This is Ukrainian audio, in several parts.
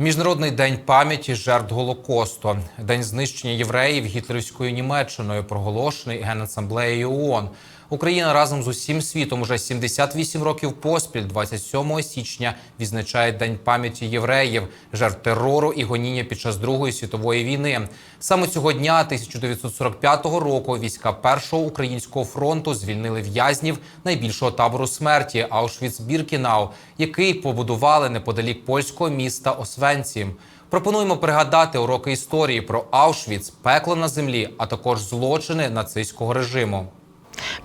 Міжнародний день пам'яті жертв Голокосту, день знищення євреїв гітлерівською Німеччиною, проголошений Генасамблеєю ООН. Україна разом з усім світом уже 78 років поспіль, 27 січня, відзначає День пам'яті євреїв, жертв терору і гоніння під час Другої світової війни. Саме цього дня, 1945 року, війська першого українського фронту звільнили в'язнів найбільшого табору смерті Аушвіц-Біркінау, який побудували неподалік польського міста Освенцім. Пропонуємо пригадати уроки історії про Аушвіц, пекло на землі, а також злочини нацистського режиму.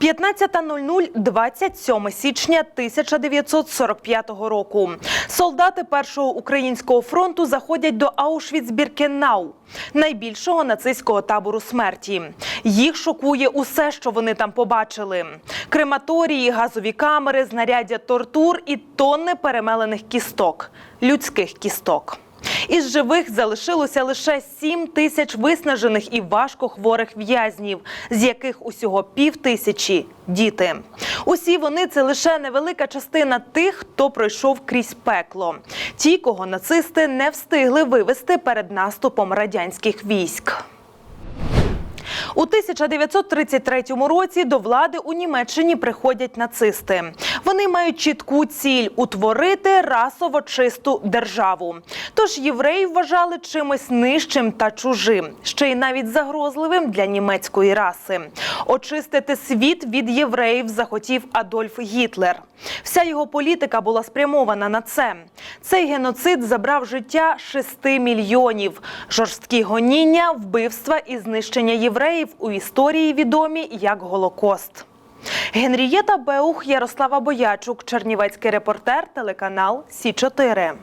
15.00, 27 січня 1945 року. Солдати першого українського фронту заходять до Аушвіц-Біркенау, найбільшого нацистського табору смерті. Їх шокує усе, що вони там побачили: крематорії, газові камери, знаряддя тортур і тонни перемелених кісток, людських кісток. Із живих залишилося лише 7 тисяч виснажених і важко хворих в'язнів, з яких усього пів тисячі – діти. Усі вони це лише невелика частина тих, хто пройшов крізь пекло. Ті, кого нацисти не встигли вивести перед наступом радянських військ. У 1933 році до влади у Німеччині приходять нацисти. Вони мають чітку ціль утворити расово чисту державу. Тож євреїв вважали чимось нижчим та чужим, ще й навіть загрозливим для німецької раси. Очистити світ від євреїв захотів Адольф Гітлер. Вся його політика була спрямована на це. Цей геноцид забрав життя 6 мільйонів. Жорсткі гоніння, вбивства і знищення євреїв у історії відомі як Голокост. Генрієта Беух, Ярослава Боячук, Чернівецький репортер, телеканал Сі 4